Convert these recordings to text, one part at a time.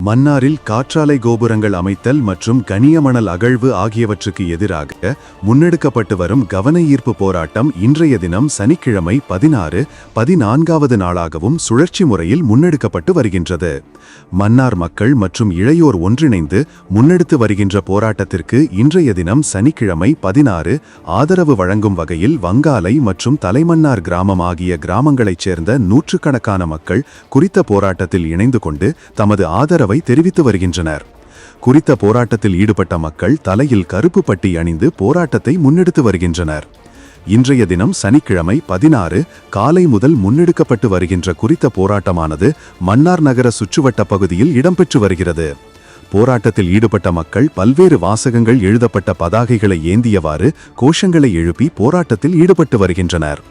மன்னாரில் காற்றாலை கோபுரங்கள் அமைத்தல் மற்றும் கனியமணல் அகழ்வு ஆகியவற்றுக்கு எதிராக முன்னெடுக்கப்பட்டு வரும் கவன ஈர்ப்பு போராட்டம் இன்றைய தினம் சனிக்கிழமை பதினாறு பதினான்காவது நாளாகவும் சுழற்சி முறையில் முன்னெடுக்கப்பட்டு வருகின்றது. மன்னார் மக்கள் மற்றும் இளையோர் ஒன்றிணைந்து முன்னெடுத்து வருகின்ற போராட்டத்திற்கு இன்றைய தினம் சனிக்கிழமை பதினாறு ஆதரவு வழங்கும் வகையில் வங்காலை மற்றும் தலைமன்னார் கிராமம் ஆகிய கிராமங்களைச் சேர்ந்த நூற்றுக்கணக்கான மக்கள் குறித்த போராட்டத்தில் இணைந்து கொண்டு தமது ஆதரவு தெரிவித்து வருகின்றனர். குறித்த போராட்டத்தில் ஈடுபட்ட மக்கள் தலையில் கருப்பு பட்டி அணிந்து போராட்டத்தை முன்னெடுத்து வருகின்றனர். இன்றைய தினம் சனிக்கிழமை பதினாறு காலை முதல் முன்னெடுக்கப்பட்டு வருகின்ற குறித்த போராட்டமானது மன்னார் நகர சுற்றுவட்ட பகுதியில் இடம்பெற்று வருகிறது. போராட்டத்தில் ஈடுபட்ட மக்கள் பல்வேறு வாசகங்கள் எழுதப்பட்ட பதாகைகளை ஏந்தியவாறு கோஷங்களை எழுப்பி போராட்டத்தில் ஈடுபட்டு வருகின்றனர்.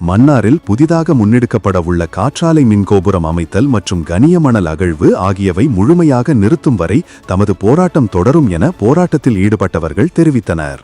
மன்னாரில் புதிதாக முன்னெடுக்கப்பட உள்ள காற்றாலை மின்கோபுரம் அமைத்தல் மற்றும் கனியமணல் அகழ்வு ஆகியவை முழுமையாக நிறுத்தும் வரை தமது போராட்டம் தொடரும் என போராட்டத்தில் ஈடுபட்டவர்கள் தெரிவித்தனர்.